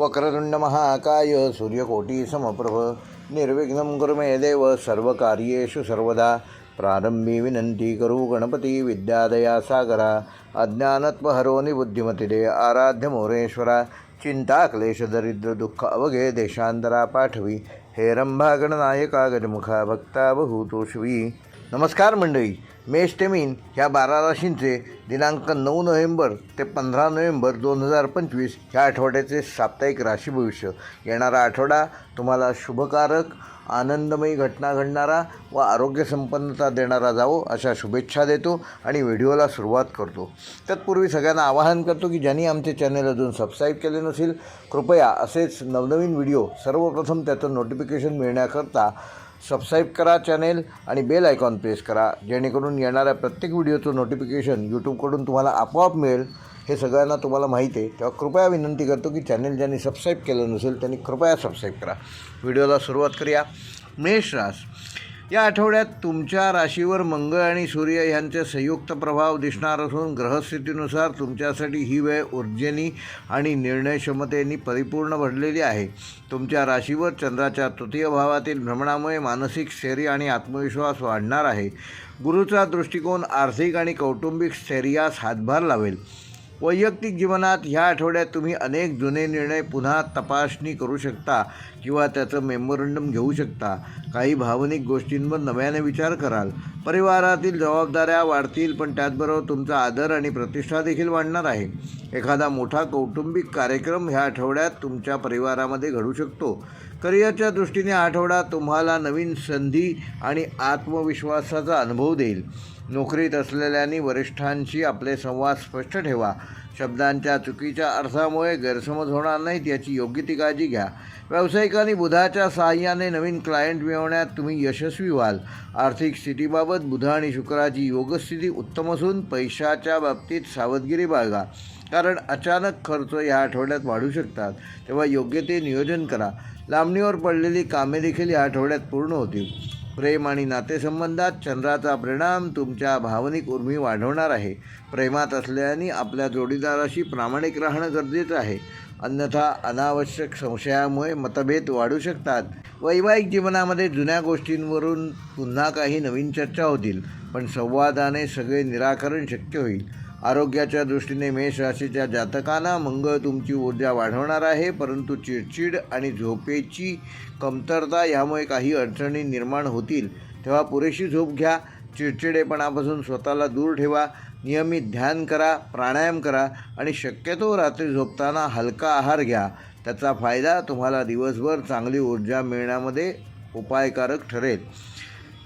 वक्रतुंड महाकाय सूर्यकोटी समप्रभ। निर्विघ्नं कुरु देव सर्व सर्वकार्येषु सर्वदा। प्रारंभी विनंती करू गणपती विद्यादया सागरा। अज्ञानत्वहरो बुद्धिमतिदे आराध्य मोरेश्वरा। चिंता क्लेश दरिद्र दुःख अवघे देशांतरा पाठवी। हे रंभा गणनायका गजमुखा भक्ता बहुतोष्वी। नमस्कार मंडळी। मेष ह्या बारा राशींचे दिनांक नऊ नोव्हेंबर ते पंधरा नोव्हेंबर दोन हजार पंचवीस ह्या आठवड्याचे साप्ताहिक राशी भविष्य येणारा आठवडा तुम्हाला शुभकारक आनंदमयी घटना घडणारा व आरोग्यसंपन्नता देणारा जावो अशा शुभेच्छा देतो आणि व्हिडिओला सुरुवात करतो. तत्पूर्वी सगळ्यांना आवाहन करतो की ज्यांनी आमचे चॅनल अजून सबस्क्राईब केले नसेल कृपया असेच नवनवीन व्हिडिओ सर्वप्रथम त्याचं नोटिफिकेशन मिळण्याकरता सबस्क्राईब करा चॅनेल आणि बेल आयकॉन प्रेस करा जेणेकरून येणाऱ्या प्रत्येक व्हिडिओचं नोटिफिकेशन यूट्यूबकडून तुम्हाला आपोआप मिळेल. हे सगळ्यांना तुम्हाला माहिती आहे. तेव्हा कृपया विनंती करतो की चॅनेल ज्यांनी सबस्क्राईब केलं नसेल त्यांनी कृपया सबस्क्राईब करा. व्हिडिओला सुरुवात करूया. मेष रास या आठवड्यात तुमच्या राशीवर मंगळ आणि सूर्य यांचे संयुक्त प्रभाव दिसणार असून ग्रहस्थितीनुसार तुमच्यासाठी ही वेळ ऊर्जेनी आणि निर्णयक्षमतेनी परिपूर्ण भरलेली आहे. तुमच्या राशीवर चंद्राच्या तृतीय भावातील भ्रमणामुळे मानसिक स्थैर्य आणि आत्मविश्वास वाढणार आहे. गुरुचा दृष्टिकोन आर्थिक आणि कौटुंबिक स्थैर्यास हातभार लावेल. वैयक्तिक जीवनात ह्या आठवड्यात तुम्ही अनेक जुने निर्णय पुन्हा तपासणी करू शकता किंवा त्याचं मेमोरंडम घेऊ शकता. काही भावनिक गोष्टींवर नव्याने विचार कराल. परिवारातील जबाबदाऱ्या वाढतील पण त्याचबरोबर तुमचा आदर आणि प्रतिष्ठा देखील वाढणार आहे. एखादा मोठा कौटुंबिक कार्यक्रम ह्या आठवड्यात तुमच्या परिवारामध्ये घडू शकतो. करिअरच्या दृष्टीने आठवडा तुम्हाला नवीन संधी आणि आत्मविश्वासाचा अनुभव देईल. नोकरीत असलेल्यांनी वरिष्ठांशी आपले संवाद स्पष्ट ठेवा. शब्दांच्या चुकीच्या अर्थामुळे गैरसमज होणार नाहीत याची योग्य ती काळजी घ्या. व्यावसायिकांनी बुधाच्या सहाय्याने नवीन क्लायंट मिळवण्यात तुम्ही यशस्वी व्हाल. आर्थिक स्थितीबाबत बुध आणि शुक्राची योगस्थिती उत्तम असून पैशाच्या बाबतीत सावधगिरी बाळगा. कारण अचानक खर्च या आठवड्यात वाढू शकतात. तेव्हा योग्य ते नियोजन करा. लांबणीवर पडलेली कामे देखील या आठवड्यात पूर्ण होतील. प्रेम आणि नातेसंबंधात चंद्राचा परिणाम तुमच्या भावनिक उर्मी वाढवणार आहे. प्रेमात असल्याने आपल्या जोडीदाराशी प्रामाणिक राहणं गरजेचं आहे. अन्यथा अनावश्यक संशयामुळे मतभेद वाढू शकतात. वैवाहिक जीवनामध्ये जुन्या गोष्टींवरून पुन्हा काही नवीन चर्चा होतील पण संवादाने सगळे निराकरण शक्य होईल. आरोग्याच्या दृष्टीने मेष राशीच्या जातकांना मंगळ तुमची ऊर्जा वाढवणार आहे परंतु चिडचिड आणि झोपेची कमतरता यामुळे काही अडचणी निर्माण होतील. तेव्हा पुरेशी झोप घ्या. चिडचिडेपणापासून स्वतःला दूर ठेवा. नियमित ध्यान करा प्राणायाम करा आणि शक्यतो रात्री झोपताना हलका आहार घ्या. त्याचा फायदा तुम्हाला दिवसभर चांगली ऊर्जा मिळण्यामध्ये उपायकारक ठरेल.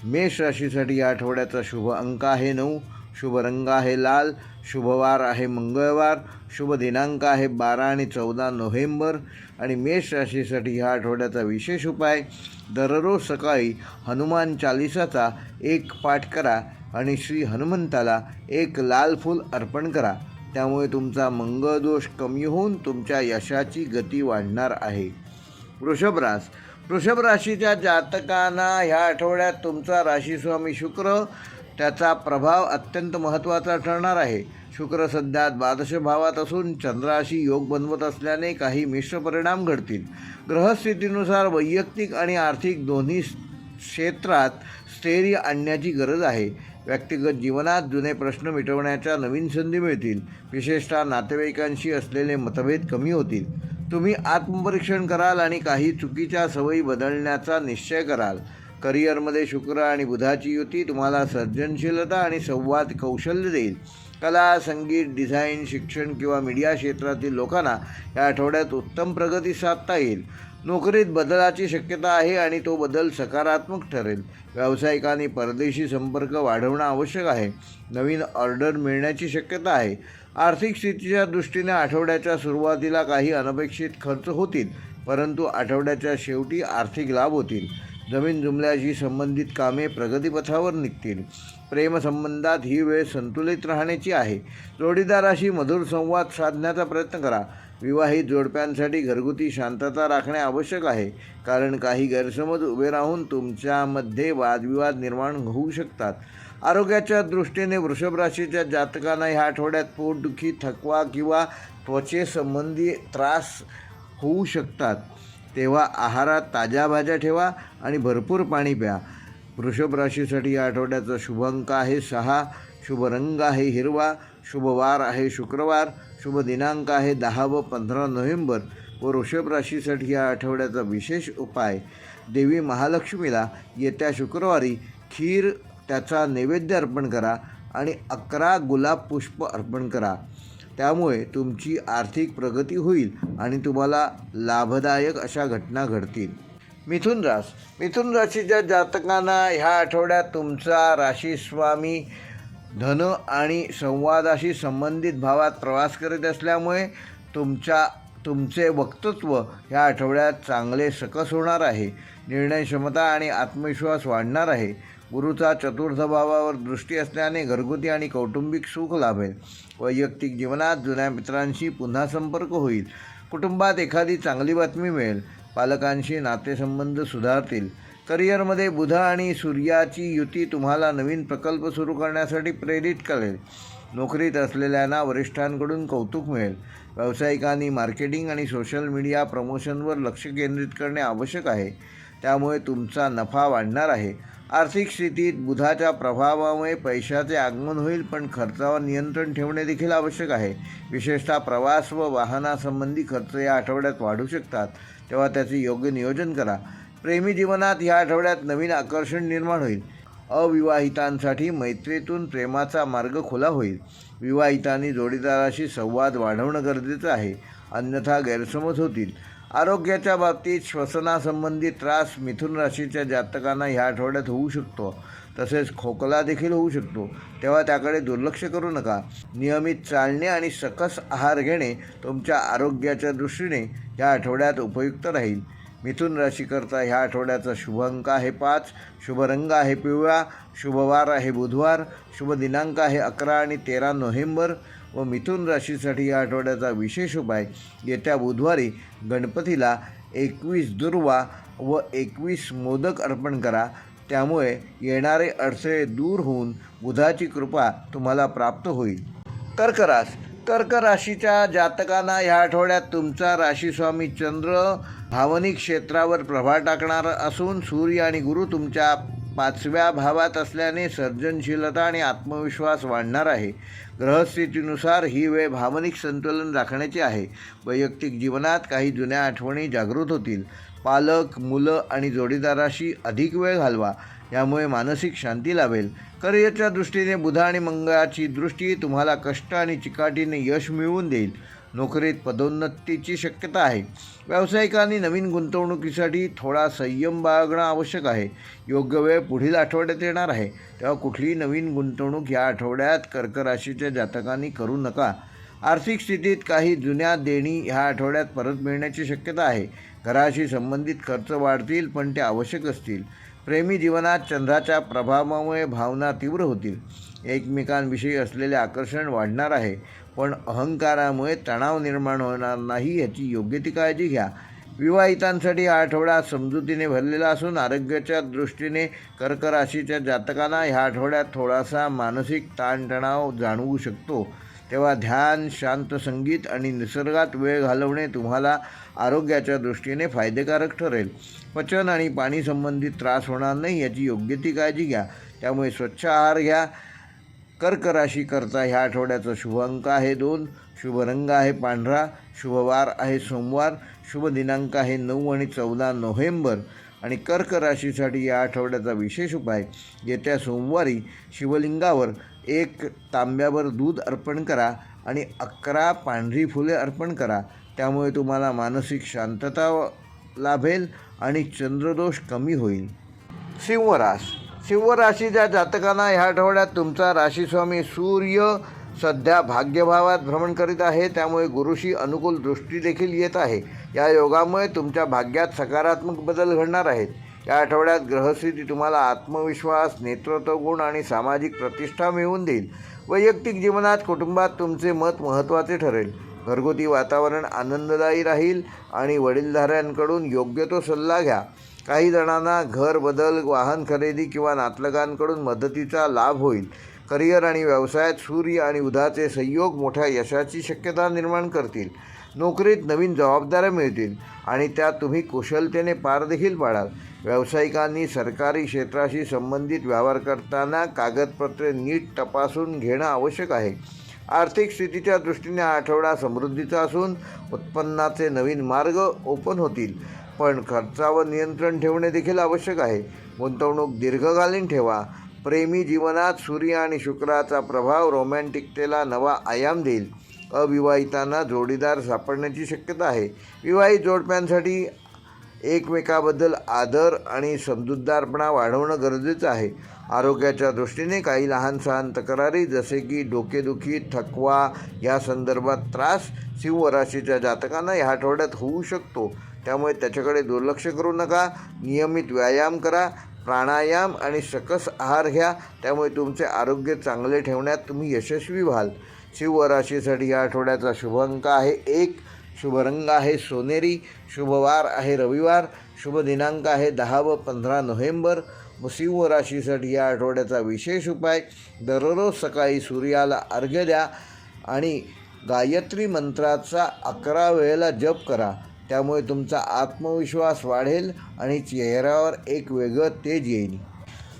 मेष राशीसाठी या आठवड्याचा शुभ अंक आहे नऊ. शुभ रंग आहे लाल शुभवार आहे मंगळवार शुभ दिनांक आहे बारा आणि चौदा नोव्हेंबर आणि मेष राशीसाठी ह्या आठवड्याचा विशेष उपाय दररोज सकाळी हनुमान चालिसाचा एक पाठ करा आणि श्री हनुमंताला एक लाल फूल अर्पण करा. त्यामुळे तुमचा मंगळदोष कमी होऊन तुमच्या यशाची गती वाढणार आहे. वृषभरास वृषभ राशीच्या जातकांना ह्या आठवड्यात तुमचा राशीस्वामी शुक्र त्याचा प्रभाव अत्यंत महत्त्वाचा ठरणार आहे. शुक्र सध्या द्वादश भावात असून चंद्राशी योग बनवत असल्याने काही मिश्र परिणाम घडतील. ग्रहस्थितीनुसार वैयक्तिक आणि आर्थिक दोन्ही क्षेत्रात स्थैर्य आणण्याची गरज आहे. व्यक्तिगत जीवनात जुने प्रश्न मिटवण्याच्या नवीन संधी मिळतील. विशेषतः नातेवाईकांशी असलेले मतभेद कमी होतील. तुम्ही आत्मपरीक्षण कराल आणि काही चुकीच्या सवयी बदलण्याचा निश्चय कराल. करिअरमध्ये शुक्र आणि बुधाची युती तुम्हाला सर्जनशीलता आणि संवाद कौशल्य देईल. कला संगीत डिझाईन शिक्षण किंवा मीडिया क्षेत्रातील लोकांना या आठवड्यात उत्तम प्रगती साधता येईल. नोकरीत बदलाची शक्यता आहे आणि तो बदल सकारात्मक ठरेल. व्यावसायिकांनी परदेशी संपर्क वाढवणं आवश्यक आहे. नवीन ऑर्डर मिळण्याची शक्यता आहे. आर्थिक स्थितीच्या दृष्टीने आठवड्याच्या सुरुवातीला काही अनपेक्षित खर्च होतील परंतु आठवड्याच्या शेवटी आर्थिक लाभ होतील. जमीन जुमल्याशी संबंधित कामे प्रगतीपथावर निघतील. प्रेमसंबंधात ही वेळ संतुलित राहण्याची आहे. जोडीदाराशी मधुर संवाद साधण्याचा प्रयत्न करा. विवाहित जोडप्यांसाठी घरगुती शांतता राखणे आवश्यक आहे. कारण काही गैरसमज उभे राहून तुमच्यामध्ये वादविवाद निर्माण होऊ शकतात. आरोग्याच्या दृष्टीने वृषभ राशीच्या जातकांना ह्या आठवड्यात पोटदुखी थकवा किंवा त्वचेसंबंधी त्रास होऊ शकतात. तेव्हा आहारात ताज्या भाज्या ठेवा आणि भरपूर पाणी प्या. वृषभ राशीसाठी या आठवड्याचा शुभ अंक आहे सहा. शुभ रंग आहे हिरवा. शुभ वार आहे शुक्रवार. शुभ दिनांक आहे दहा व पंधरा नोव्हेंबर. व वृषभ राशीसाठी या आठवड्याचा विशेष उपाय देवी महालक्ष्मीला येत्या शुक्रवारी खीर त्याचा नैवेद्य अर्पण करा आणि अकरा गुलाब पुष्प अर्पण करा. त्यामुळे तुमची आर्थिक प्रगती होईल आणि तुम्हाला लाभदायक अशा घटना घडतील. मिथुन रास मिथुन राशीच्या जातकांना ह्या आठवड्यात तुमचा राशीस्वामी धन आणि संवादाशी संबंधित भावात प्रवास करीत असल्यामुळे तुमच्या तुमचे वक्तृत्व ह्या आठवड्यात चांगले सकस होणार आहे. निर्णय क्षमता आणि आत्मविश्वास वाढणार आहे. गुरुचा चतुर्थ भावावर दृष्टी असल्याने घरगुती आणि कौटुंबिक सुख लाभेल. वैयक्तिक जीवनात जुन्या मित्रांशी पुन्हा संपर्क होईल. कुटुंबात एखादी चांगली बातमी मिळेल. पालकांशी नातेसंबंध सुधारतील. करिअरमध्ये बुध आणि सूर्याची युती तुम्हाला नवीन प्रकल्प सुरू करण्यासाठी प्रेरित करेल. नोकरीत असलेल्यांना वरिष्ठांकडून कौतुक मिळेल. व्यावसायिकांनी मार्केटिंग आणि सोशल मीडिया प्रमोशनवर लक्ष केंद्रित करणे आवश्यक आहे. त्यामुळे तुमचा नफा वाढणार आहे. आर्थिक स्थितीत बुधाच्या प्रभावामुळे पैशाचे आगमन होईल पण खर्चावर नियंत्रण ठेवणे देखील आवश्यक आहे. विशेषतः प्रवास व वाहनासंबंधी खर्च या आठवड्यात वाढू शकतात. तेव्हा त्याचे योग्य नियोजन करा. प्रेमी जीवनात या आठवड्यात नवीन आकर्षण निर्माण होईल. अविवाहितांसाठी मैत्रीतून प्रेमाचा मार्ग खुला होईल. विवाहितांनी जोडीदाराशी संवाद वाढवणं गरजेचं आहे. अन्यथा गैरसमज होतील. आरोग्याच्या बाबतीत श्वसनासंबंधी त्रास मिथुन राशीच्या जातकांना ह्या आठवड्यात होऊ शकतो. तसेच खोकला देखील होऊ शकतो. तेव्हा त्याकडे दुर्लक्ष करू नका. नियमित चालणे आणि सकस आहार घेणे तुमच्या आरोग्याच्या दृष्टीने ह्या आठवड्यात उपयुक्त राहील. मिथुन राशीकरता ह्या आठवड्याचा शुभ अंक आहे पाच. शुभ रंग आहे पिवळा. शुभवार आहे बुधवार. शुभ दिनांक आहे अकरा आणि तेरा नोव्हेंबर. व मिथुन राशीसाठी या आठवड्याचा विशेष उपाय येत्या बुधवारी गणपतीला एकवीस दुर्वा व एकवीस मोदक अर्पण करा. त्यामुळे येणारे अडथळे दूर होऊन बुधाची कृपा तुम्हाला प्राप्त होईल. कर्करास कर्क राशीच्या जातकांना ह्या आठवड्यात तुमचा राशीस्वामी चंद्र भावनिक क्षेत्रावर प्रभाव टाकणार असून सूर्य आणि गुरु तुमच्या पाचव्या भावात असल्याने सर्जनशीलता आणि आत्मविश्वास वाढणार आहे. ग्रहस्थितीनुसार ही वेळ भावनिक संतुलन राखण्याची आहे. वैयक्तिक जीवनात काही जुन्या आठवणी जागृत होतील. पालक मुलं आणि जोडीदाराशी अधिक वेळ घालवा. यामुळे मानसिक शांती लाभेल. करिअरच्या दृष्टीने बुध आणि मंगळाची दृष्टी तुम्हाला कष्ट आणि चिकाटीने यश मिळवून देईल. नोकरीत पदोन्नतीची शक्यता आहे. व्यावसायिकांनी नवीन गुंतवणुकीसाठी थोडा संयम बाळगणं आवश्यक आहे. योग्य वेळ पुढील आठवड्यात येणार आहे. तेव्हा कुठलीही नवीन गुंतवणूक या आठवड्यात कर्क राशीच्या जातकांनी करू नका. आर्थिक स्थितीत काही जुन्या देणी ह्या आठवड्यात परत मिळण्याची शक्यता आहे. घराशी संबंधित खर्च वाढतील पण ते आवश्यक असतील. प्रेमी जीवनात चंद्राच्या प्रभावामुळे भावना तीव्र होतील. एकमेकांविषयी असलेले आकर्षण वाढणार आहे. पण अहंकारामुळे तणाव निर्माण होणार नाही याची योग्य ती काळजी घ्या. विवाहितांसाठी हा आठवडा समजुतीने भरलेला असून आरोग्याच्या दृष्टीने कर्क राशीच्या जातकांना ह्या आठवड्यात थोडासा मानसिक ताणतणाव जाणवू शकतो. तेव्हा ध्यान शांत संगीत आणि निसर्गात वेळ घालवणे तुम्हाला आरोग्याच्या दृष्टीने फायदेकारक ठरेल. पचन आणि पाणी संबंधित त्रास होणार नाही याची योग्य ती काळजी घ्या. त्यामुळे स्वच्छ आहार घ्या. कर्क राशी करता ह्या आठवड्याचा शुभ अंक आहे दोन. शुभ रंग आहे पांढरा. शुभवार आहे सोमवार. शुभ दिनांक आहे नऊ आणि चौदा नोव्हेंबर. आणि कर्क राशीसाठी या आठवड्याचा विशेष उपाय येत्या सोमवारी शिवलिंगावर एक तांब्यावर दूध अर्पण करा आणि अकरा पांढरी फुले अर्पण करा. त्यामुळे तुम्हाला मानसिक शांतता लाभेल आणि चंद्रदोष कमी होईल. सिंहरास शिवराशीच्या जातकांना ह्या आठवड्यात तुमचा राशीस्वामी सूर्य सध्या भाग्यभावात भ्रमण करीत आहे त्यामुळे गुरुशी अनुकूल दृष्टी देखील येत आहे. या योगामुळे तुमच्या भाग्यात सकारात्मक बदल घडणार आहेत. या आठवड्यात ग्रहस्थिती तुम्हाला आत्मविश्वास नेतृत्व गुण आणि सामाजिक प्रतिष्ठा मिळवून देईल. वैयक्तिक जीवनात कुटुंबात तुमचे मत महत्त्वाचे ठरेल. घरगुती वातावरण आनंददायी राहील आणि वडीलधाऱ्यांकडून योग्य तो सल्ला घ्या. काही जणांना घर बदल वाहन खरेदी किंवा नातलगांकडून मदतीचा लाभ होईल. करिअर आणि व्यवसायात सूर्य आणि उधाचे संयोग मोठ्या यशाची शक्यता निर्माण करतील. नोकरीत नवीन जबाबदाऱ्या मिळतील आणि त्या तुम्ही कुशलतेने पार देखील पाडाल. व्यावसायिकांनी सरकारी क्षेत्राशी संबंधित व्यवहार करताना कागदपत्रे नीट तपासून घेणं आवश्यक आहे. आर्थिक स्थितीच्या दृष्टीने हा आठवडा समृद्धीचा असून उत्पन्नाचे नवीन मार्ग ओपन होतील. पण खर्चावर नियंत्रण ठेवणे देखील आवश्यक आहे. गुंतवणूक दीर्घकालीन ठेवा. प्रेमी जीवनात सूर्य आणि शुक्राचा प्रभाव रोमॅन्टिकतेला नवा आयाम देईल. अविवाहितांना जोडीदार सापडण्याची शक्यता आहे. विवाहित जोडप्यांसाठी एकमेकाबद्दल आदर आणि समजूतदारपणा वाढवणं गरजेचं आहे. आरोग्याच्या दृष्टीने काही लहान सहान तक्रारी जसे की डोकेदुखी थकवा या संदर्भात त्रास सिंह राशीच्या जातकांना या आठवड्यात होऊ शकतो. त्यामुळे त्याच्याकडे दुर्लक्ष करू नका. नियमित व्यायाम करा. प्राणायाम आणि सकस आहार घ्या. त्यामुळे तुमचे आरोग्य चांगले ठेवण्यात तुम्ही यशस्वी व्हाल. शिव राशीसाठी या आठवड्याचा शुभ अंक आहे एक. शुभ रंग आहे सोनेरी. शुभवार आहे रविवार. शुभ दिनांक आहे दहा व पंधरा नोव्हेंबर. सिंह राशीसाठी या आठवड्याचा विशेष उपाय. दररोज सकाळी सूर्याला अर्घ्य द्या आणि गायत्री मंत्राचा अकरा वेळेला जप करा. त्यामुळे तुमचा आत्मविश्वास वाढेल आणि चेहऱ्यावर एक वेगळं तेज येईल.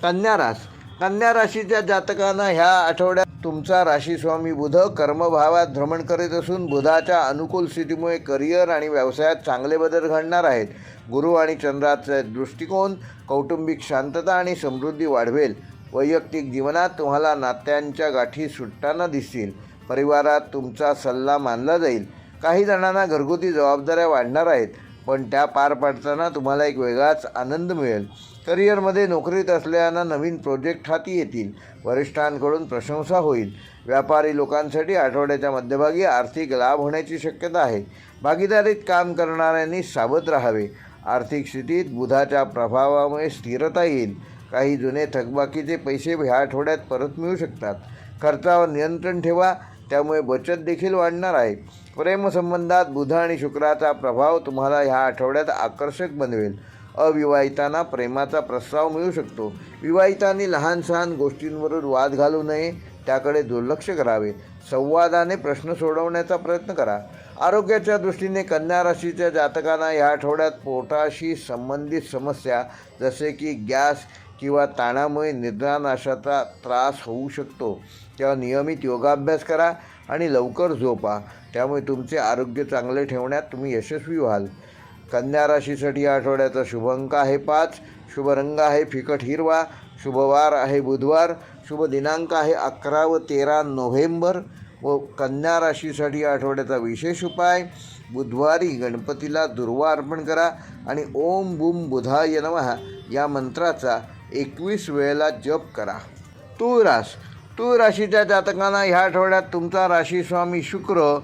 कन्या राश. कन्या राशीच्या जातकांना ह्या आठवड्यात तुमचा राशीस्वामी बुध कर्मभावात भ्रमण करीत असून बुधाच्या अनुकूल स्थितीमुळे करिअर आणि व्यवसायात चांगले बदल घडणार आहेत. गुरु आणि चंद्राचा दृष्टिकोन कौटुंबिक शांतता आणि समृद्धी वाढवेल. वैयक्तिक जीवनात तुम्हाला नात्यांच्या गाठी सुटताना दिसतील. परिवारात तुमचा सल्ला मानला जाईल. काही जणांना घरगुती जबाबदाऱ्या वाढणार आहेत पण त्या पार पाडताना तुम्हाला एक वेगळाच आनंद मिळेल. करिअरमध्ये नोकरीत असलेल्यांना नवीन प्रोजेक्ट हाती येतील वरिष्ठांकडून प्रशंसा होईल. व्यापारी लोकांसाठी आठवड्याच्या मध्यभागी आर्थिक लाभ होण्याची शक्यता आहे. भागीदारीत काम करणाऱ्यांनी सावध राहावे. आर्थिक स्थितीत बुधाच्या प्रभावामुळे स्थिरता येईल. काही जुने थकबाकीचे पैसे ह्या आठवड्यात परत मिळू शकतात. खर्चावर नियंत्रण ठेवा. त्यामुळे बचत देखील वाढणार आहे. प्रेमसंबंधात बुध आणि शुक्राचा प्रभाव तुम्हाला ह्या आठवड्यात आकर्षक बनवेल. अविवाहितांना प्रेमाचा प्रस्ताव मिळू शकतो. विवाहितांनी लहान सहान गोष्टींवरून वाद घालू नये त्याकडे दुर्लक्ष करावे. संवादाने प्रश्न सोडवण्याचा प्रयत्न करा. आरोग्याच्या दृष्टीने कन्या राशीच्या जातकांना या आठवड्यात पोटाशी संबंधित समस्या जसे की गॅस किंवा ताणामुळे निद्रानाशाचा त्रास होऊ शकतो. तेव्हा नियमित योगाभ्यास करा आणि लवकर झोपा. त्यामुळे तुमचे आरोग्य चांगले ठेवण्यात तुम्ही यशस्वी व्हाल. कन्या राशीसाठी या आठवड्याचा शुभ अंक आहे पाच. शुभ रंग आहे फिकट हिरवा. शुभवार आहे बुधवार. शुभ दिनांक आहे अकरा व तेरा नोव्हेंबर. व कन्या राशीसाठी या आठवड्याचा विशेष उपाय बुधवारी गणपतीला दुर्वा अर्पण करा आणि ओम बुम बुधाय नमः या मंत्राचा एकवीस वेळेला जप करा. तूळ रास तूळ राशीच्या जातकांना ह्या आठवड्यात तुमचा राशीस्वामी शुक्र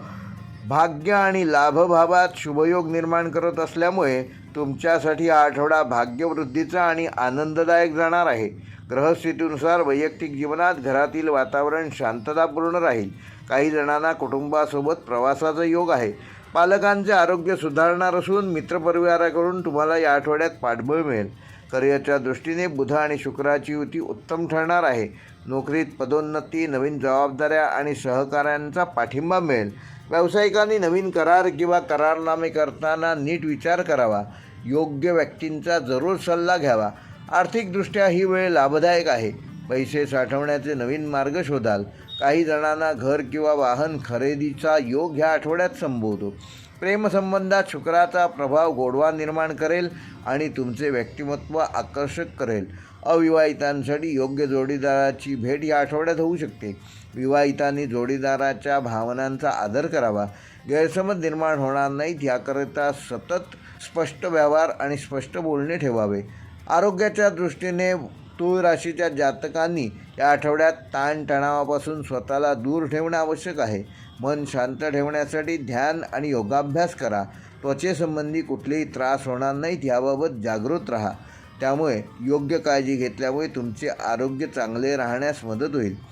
भाग्य आणि लाभभावात शुभयोग निर्माण करत असल्यामुळे तुमच्यासाठी हा आठवडा भाग्यवृद्धीचा आणि आनंददायक जाणार आहे. ग्रहस्थितीनुसार वैयक्तिक जीवनात घरातील वातावरण शांततापूर्ण राहील. काही जणांना कुटुंबासोबत प्रवासाचा योग आहे. पालकांचे आरोग्य सुधारणार असून मित्रपरिवाराकडून तुम्हाला या आठवड्यात पाठबळ मिळेल. करिअरच्या दृष्टीने बुध आणि शुक्राची युती उत्तम ठरणार आहे. नोकरीत पदोन्नती नवीन जबाबदाऱ्या आणि सहकाऱ्यांचा पाठिंबा मिळेल. व्यावसायिकांनी नवीन करार किंवा करारनामे करताना नीट विचार करावा. योग्य व्यक्तींचा जरूर सल्ला घ्यावा. आर्थिकदृष्ट्या ही वेळ लाभदायक आहे. पैसे साठवण्याचे नवीन मार्ग शोधाल. काही जणांना घर किंवा वाहन खरेदीचा योग ह्या आठवड्यात संभवतो प्रेमसंबंधात शुक्राचा प्रभाव गोडवा निर्माण करेल आणि तुमचे व्यक्तिमत्व आकर्षक करेल. अविवाहितांसाठी योग्य जोडीदाराची भेट या आठवड्यात होऊ शकते. विवाहितांनी जोडीदाराच्या भावनांचा आदर करावा. गैरसमज निर्माण होणार नाहीत याकरिता सतत स्पष्ट व्यवहार आणि स्पष्ट बोलणे ठेवावे. आरोग्याच्या दृष्टीने तूळ राशीच्या जातकांनी या आठवड्यात ताणतणावापासून स्वतःला दूर ठेवणं आवश्यक आहे. मन शांत ठेवण्यासाठी ध्यान आणि योगाभ्यास करा. त्वचेसंबंधी कुठलेही त्रास होणार नाहीत याबाबत जागृत राहा. त्यामुळे योग्य काळजी घेतल्यामुळे तुमचे आरोग्य चांगले राहण्यास मदत होईल.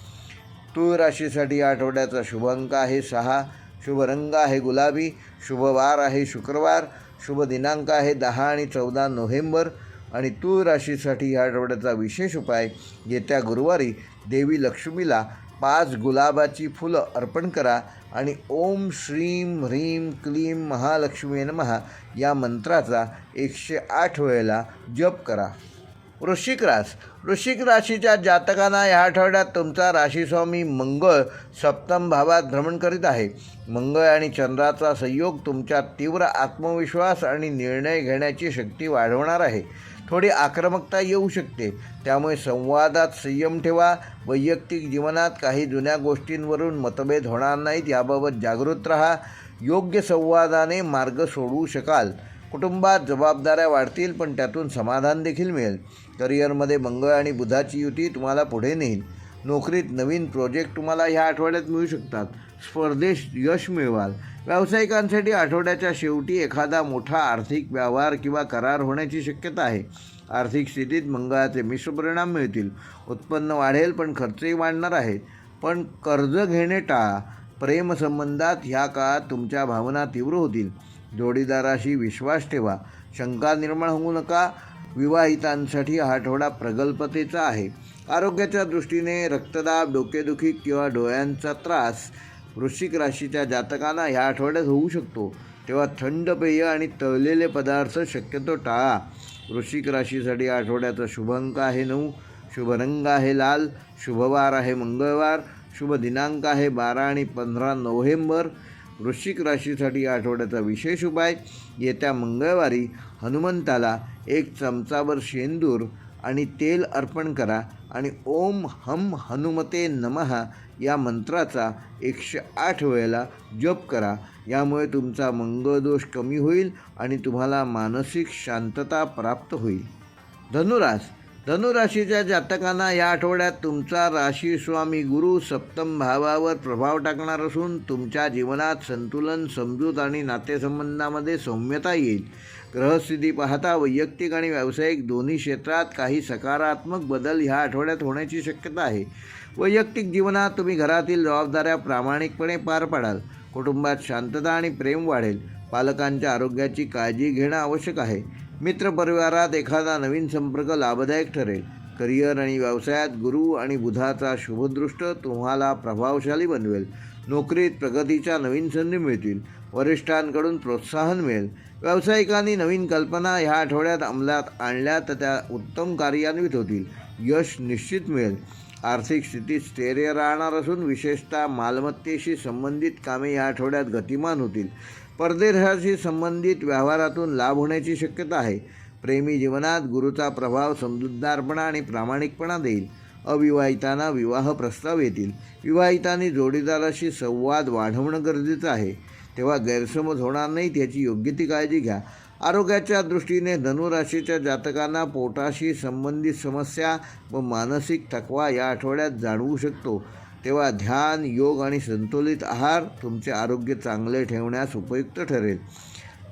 तूळ राशीसाठी या आठवड्याचा शुभ अंक आहे सहा. शुभ रंग आहे गुलाबी. शुभवार आहे शुक्रवार. शुभ दिनांक आहे दहा आणि चौदा नोव्हेंबर. आणि तूळ राशीसाठी या आठवड्याचा विशेष उपाय येत्या गुरुवारी देवी लक्ष्मीला पाच गुलाबाची फुलं अर्पण करा आणि ओम श्रीम ह्रीम क्लीम महालक्ष्मी महा या मंत्राचा एकशे आठ वेळेला जप करा. वृश्चिक रास. वृश्चिक राशीच्या जातकांना या आठवड्यात तुमचा राशीस्वामी मंगळ सप्तम भावात भ्रमण करीत आहे. मंगळ आणि चंद्राचा संयोग तुमच्या तीव्र आत्मविश्वास आणि निर्णय घेण्याची शक्ती वाढवणार आहे. थोडी आक्रमकता येऊ शकते. त्यामुळे संवादात संयम ठेवा. वैयक्तिक जीवनात काही जुन्या गोष्टींवरून मतभेद होणार नाहीत. याबाबत जागृत राहा. योग्य संवादाने मार्ग सोडवू शकाल. कुटुंबात जबाबदाऱ्या वाढतील पण त्यातून समाधान देखील मिळेल. करिअरमध्ये मंगळ आणि बुधाची युती तुम्हाला पुढे नेईल. नोकरीत नवीन प्रोजेक्ट तुम्हाला ह्या आठवड्यात मिळू शकतात. स्पर्धेश यश मिळवाल. व्यावसायिकांसाठी आठवड्याच्या शेवटी एखादा मोठा आर्थिक व्यवहार किंवा करार होण्याची शक्यता आहे. आर्थिक स्थितीत मंगळाचे मिश्र परिणाम मिळतील. उत्पन्न वाढेल पण खर्चही वाढणार आहेत पण कर्ज घेणे टाळा. प्रेमसंबंधात ह्या काळात तुमच्या भावना तीव्र होतील. जोडीदाराशी विश्वास ठेवा. शंका निर्माण होऊ नका. विवाहितांसाठी हा आठवडा प्रगल्भतेचा आहे. आरोग्याच्या दृष्टीने रक्तदाब डोकेदुखी किंवा डोळ्यांचा त्रास वृश्चिक राशीच्या जातकांना ह्या आठवड्यात होऊ शकतो. तेव्हा थंड पेय आणि तळलेले पदार्थ शक्यतो टाळा. वृश्चिक राशीसाठी आठवड्याचा शुभ अंक आहे नऊ. शुभ रंग आहे लाल. शुभवार आहे मंगळवार. शुभ दिनांक आहे बारा आणि पंधरा नोव्हेंबर. वृश्चिक राशीसाठी या आठवड्याचा विशेष उपाय येत्या मंगळवारी हनुमंताला एक चमचाभर शेंदूर आणि तेल अर्पण करा आणि ओम हम हनुमते नमः या मंत्राचा एकशे आठ वेळेला जप करा. यामुळे तुमचा मंगळदोष कमी होईल आणि तुम्हाला मानसिक शांतता प्राप्त होईल. धनुरास धनुराशीच्या जातकांना या आठवड्यात तुमचा राशी स्वामी गुरु सप्तम भावावर प्रभाव टाकणार असून तुमच्या जीवनात संतुलन समजूत आणि नातेसंबंधामध्ये सौम्यता येईल. ग्रहस्थिती पाहता वैयक्तिक आणि व्यावसायिक दोन्ही क्षेत्रात काही सकारात्मक बदल ह्या आठवड्यात होण्याची शक्यता आहे. वैयक्तिक जीवनात तुम्ही घरातील जबाबदाऱ्या प्रामाणिकपणे पार पाडाल. कुटुंबात शांतता आणि प्रेम वाढेल. पालकांच्या आरोग्याची काळजी घेणं आवश्यक आहे. मित्रपरिवारात एखादा नवीन संपर्क लाभदायक ठरेल. करिअर आणि व्यवसायात गुरु आणि बुधाचा शुभदृष्ट तुम्हाला प्रभावशाली बनवेल. नोकरीत प्रगतीच्या नवीन संधी मिळतील. वरिष्ठांकडून प्रोत्साहन मिळेल. व्यावसायिकांनी नवीन कल्पना ह्या आठवड्यात अंमलात आणल्या तर त्या उत्तम कार्यान्वित होतील. यश निश्चित मिळेल. आर्थिक स्थितीत स्थैर्य राहणार असून विशेषतः मालमत्तेशी संबंधित कामे या आठवड्यात गतिमान होतील. परदेशाशी संबंधित व्यवहारातून लाभ होण्याची शक्यता आहे. प्रेमी जीवनात गुरुचा प्रभाव समजूतदारपणा आणि प्रामाणिकपणा देईल. अविवाहितांना विवाह प्रस्ताव येतील. विवाहितांनी जोडीदाराशी संवाद वाढवणं गरजेचं आहे. तेव्हा गैरसमज होणार नाहीत याची योग्य ती काळजी घ्या. आरोग्याच्या दृष्टीने धनुराशीच्या जातकांना पोटाशी संबंधित समस्या व मानसिक थकवा या आठवड्यात जाणवू शकतो. तेव्हा ध्यान योग आणि संतुलित आहार तुमचे आरोग्य चांगले ठेवण्यास उपयुक्त ठरेल.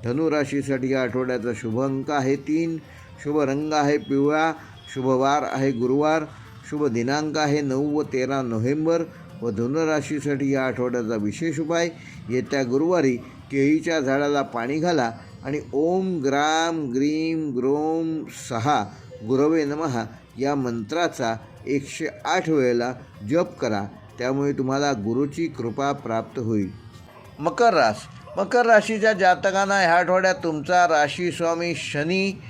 धनुराशीसाठी या आठवड्याचा शुभ अंक आहे तीन. शुभ रंग आहे पिवळा शुभवार आहे गुरुवार शुभ दिनांक आहे नऊ व तेरा नोव्हेंबर व धनुराशीसाठी या आठवड्याचा विशेष उपाय येत्या गुरुवारी केळीच्या झाडाला पाणी घाला आणि ओम ग्राम ग्रीम ग्रोम सहा गुरवे नमहा या मंत्राचा एकशे आठ वेळेला जप करा. त्यामुळे तुम्हाला गुरुची कृपा प्राप्त होईल. मकर रास मकर राशीच्या जातकांना ह्या आठवड्यात तुमचा राशी स्वामी शनी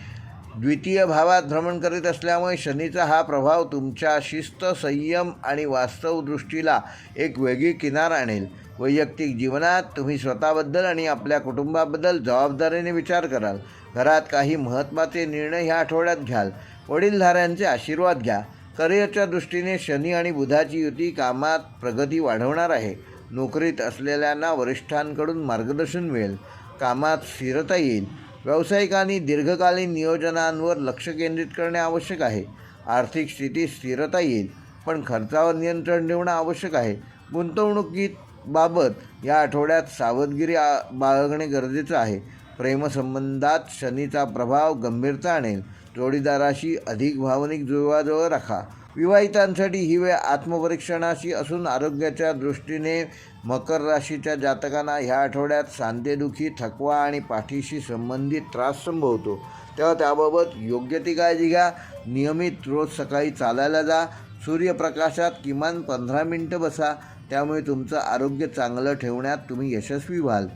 द्वितीय भावात भ्रमण करीत असल्यामुळे शनीचा हा प्रभाव तुमच्या शिस्त संयम आणि वास्तव दृष्टीला एक वेगळी किनार आणेल. वैयक्तिक जीवनात तुम्ही स्वतःबद्दल आणि आपल्या कुटुंबाबद्दल जबाबदारीने विचार कराल. घरात काही महत्त्वाचे निर्णय ह्या आठवड्यात घ्याल. वडीलधाऱ्यांचे आशीर्वाद घ्या. करिअरच्या दृष्टीने शनी आणि बुधाची युती कामात प्रगती वाढवणार आहे. नोकरीत असलेल्यांना वरिष्ठांकडून मार्गदर्शन मिळेल. कामात स्थिरता येईल. व्यावसायिकांनी दीर्घकालीन नियोजनांवर लक्ष केंद्रित करणे आवश्यक आहे. आर्थिक स्थिती स्थिरता येईल पण खर्चावर नियंत्रण ठेवणं आवश्यक आहे. गुंतवणुकीत बाबत या आठवड्यात सावधगिरी आ बाळगणे गरजेचं आहे. प्रेमसंबंधात शनीचा प्रभाव गंभीरता आणेल. जोडीदाराशी अधिक भावनिक जुळवाजुळव राखा. विवाहितांसाठी ही वेळ आत्मपरीक्षणाशी असून आरोग्याच्या दृष्टीने मकर राशीच्या जातकांना ह्या आठवड्यात सांधेदुखी थकवा आणि पाठीशी संबंधित त्रास संभवतो. तेव्हा त्याबाबत योग्य ती काळजी घ्या. नियमित रोज सकाळी चालायला जा. सूर्यप्रकाशात किमान पंधरा मिनटं बसा. त्यामुळे तुमचं आरोग्य चांगलं ठेवण्यात तुम्ही यशस्वी व्हाल.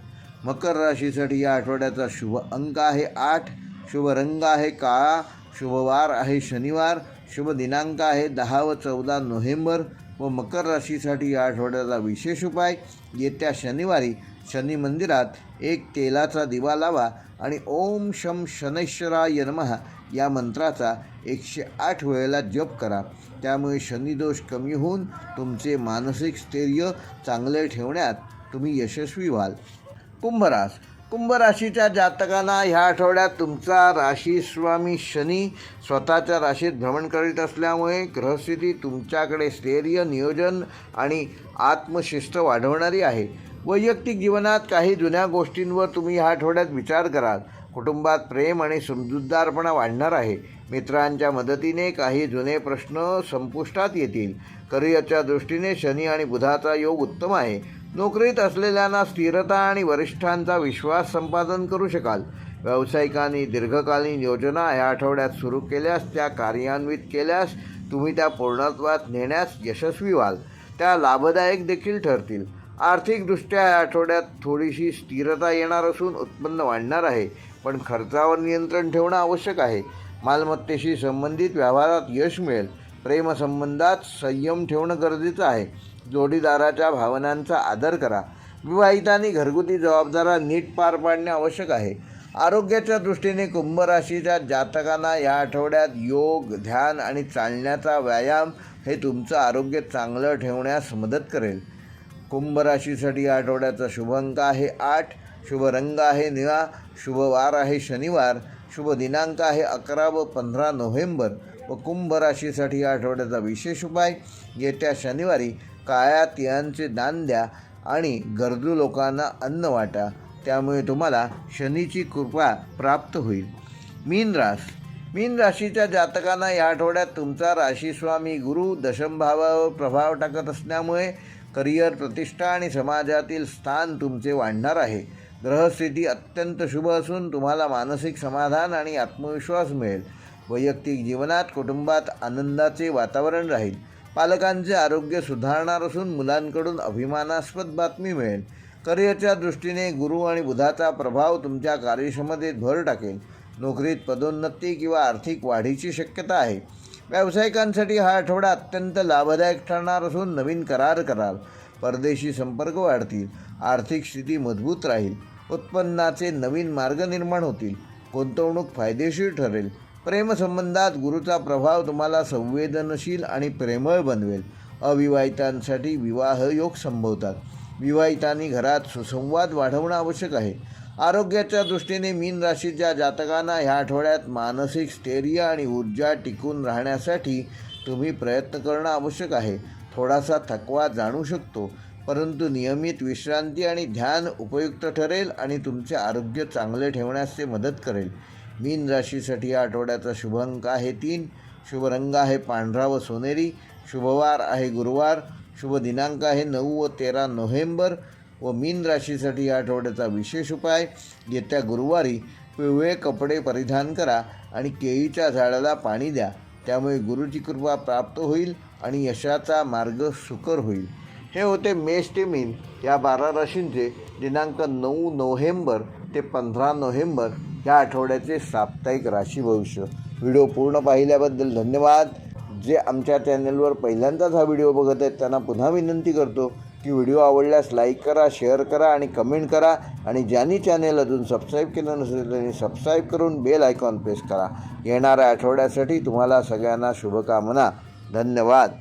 मकर राशीसाठी या आठवड्याचा शुभ अंक आहे आठ. शुभ रंग आहे काळा. शुभवार आहे शनिवार. शुभ दिनांक आहे. दहा व चौदा नोव्हेंबर व मकर राशीसाठी या आठवड्याचा विशेष उपाय. येत्या शनिवारी शनी मंदिरात एक तेलाचा दिवा लावा आणि ओम शम शनैश्वराय नमः या मंत्राचा एकशे आठ वेळेला जप करा. त्यामुळे शनिदोष कमी होऊन तुमचे मानसिक स्थैर्य चांगले ठेवण्यात तुम्ही यशस्वी व्हाल. कुंभरास कुंभ राशीच्या जातकांना ह्या आठवड्यात तुमचा राशी स्वामी शनी स्वतःच्या राशीत भ्रमण करीत असल्यामुळे ग्रहस्थिती तुमच्याकडे स्थैर्य नियोजन आणि आत्मशिस्त वाढवणारी आहे. वैयक्तिक जीवनात काही जुन्या गोष्टींवर तुम्ही ह्या आठवड्यात विचार कराल. कुटुंबात प्रेम आणि समजूतदारपणा वाढणार आहे. मित्रांच्या मदतीने काही जुने प्रश्न संपुष्टात येतील. करिअरच्या दृष्टीने शनी आणि बुधाचा योग उत्तम आहे. नोकरीत असलेल्यांना स्थिरता आणि वरिष्ठांचा विश्वास संपादन करू शकाल. व्यावसायिकांनी दीर्घकालीन योजना या आठवड्यात सुरू केल्यास त्या कार्यान्वित केल्यास तुम्ही त्या पूर्णत्वात नेण्यास यशस्वी व्हाल. त्या लाभदायक देखील ठरतील. आर्थिकदृष्ट्या या आठवड्यात थोडीशी स्थिरता येणार असून उत्पन्न वाढणार आहे पण खर्चावर नियंत्रण ठेवणं आवश्यक आहे. मालमत्तेशी संबंधित व्यवहारात यश मिळेल. प्रेमसंबंधात संयम ठेवणं गरजेचं आहे. जोडीदाराच्या भावनांचा आदर करा. विवाहितांनी घरगुती जबाबदाऱ्या नीट पार पाडणे आवश्यक आहे. आरोग्याच्या दृष्टीने कुंभ राशीच्या जातकांना या आठवड्यात योग ध्यान आणि चालण्याचा व्यायाम हे तुमचं आरोग्य चांगलं ठेवण्यास मदत करेल. कुंभ राशीसाठी या आठवड्याचा शुभ अंक आहे आठ शुभ रंग आहे निळा शुभ वार आहे शनिवार शुभ दिनांक आहे अकरा व पंधरा नोव्हेंबर व कुंभ राशीसाठी या आठवड्याचा विशेष उपाय येत्या शनिवारी काळ्या तिळांचे दान द्या आणि गरजू लोकांना अन्न वाटा. त्यामुळे तुम्हाला शनीची कृपा प्राप्त होईल. मीन रास. मीन राशीच्या जातकांना या आठवड्यात तुमचा राशीस्वामी गुरु दशमभावावर प्रभाव टाकत असल्यामुळे करिअर प्रतिष्ठा आणि समाजातील स्थान तुमचे वाढणार आहे. ग्रहस्थिती अत्यंत शुभ असून तुम्हाला मानसिक समाधान आणि आत्मविश्वास मिळेल. वैयक्तिक जीवनात कुटुंबात आनंदाचे वातावरण राहील. पालकांचे आरोग्य सुधारणार असून मुलांकडून अभिमानास्पद बातमी मिळेल. करिअरच्या दृष्टीने गुरु आणि बुधाचा प्रभाव तुमच्या कार्यक्षमतेत भर टाकेल. नोकरीत पदोन्नती किंवा आर्थिक वाढीची शक्यता आहे. व्यावसायिकांसाठी हा आठवडा अत्यंत लाभदायक ठरणार असून नवीन करार कराल. परदेशी संपर्क वाढतील. आर्थिक स्थिती मजबूत राहील. उत्पन्नाचे नवीन मार्ग निर्माण होतील. गुंतवणूक फायदेशीर ठरेल. प्रेमसंबंधात गुरुचा प्रभाव तुम्हाला संवेदनशील आणि प्रेमळ बनवेल. अविवाहितांसाठी विवाह योग संभवतात. विवाहितांनी घरात सुसंवाद वाढवणं आवश्यक आहे. आरोग्याच्या दृष्टीने मीन राशीच्या जातकांना ह्या आठवड्यात मानसिक स्थैर्य आणि ऊर्जा टिकून राहण्यासाठी तुम्ही प्रयत्न करणं आवश्यक आहे. थोडासा थकवा जाणू शकतो परंतु नियमित विश्रांती आणि ध्यान उपयुक्त ठरेल आणि तुमचे आरोग्य चांगले ठेवण्यास ते मदत करेल. मीन राशीसाठी या आठवड्याचा शुभ अंक आहे तीन. शुभ रंग आहे पांढरा व सोनेरी. शुभवार आहे गुरुवार. शुभ दिनांक आहे नऊ व तेरा नोव्हेंबर. व मीन राशीसाठी या आठवड्याचा विशेष उपाय येत्या गुरुवारी पिवळे कपडे परिधान करा आणि केळीच्या झाडाला पाणी द्या. त्यामुळे गुरुची कृपा प्राप्त होईल आणि यशाचा मार्ग सुकर होईल. हे होते मेष ते मीन. या बारा राशींचे दिनांक नऊ नोव्हेंबर ते पंधरा नोव्हेंबर या आठवड्याचे साप्ताहिक राशी भविष्य. व्हिडिओ पूर्ण पाहिल्याबद्दल धन्यवाद. जे आमच्या चॅनलवर पहिल्यांदाच हा व्हिडिओ बघत आहेत त्यांना पुन्हा विनंती करतो की व्हिडिओ आवडल्यास लाईक करा शेअर करा आणि कमेंट करा. आणि ज्यांनी चॅनेल अजून सबस्क्राईब केलं नसेल त्यांनी सबस्क्राईब करून बेल आयकॉन प्रेस करा. येणाऱ्या आठवड्यासाठी तुम्हाला सगळ्यांना शुभकामना. धन्यवाद.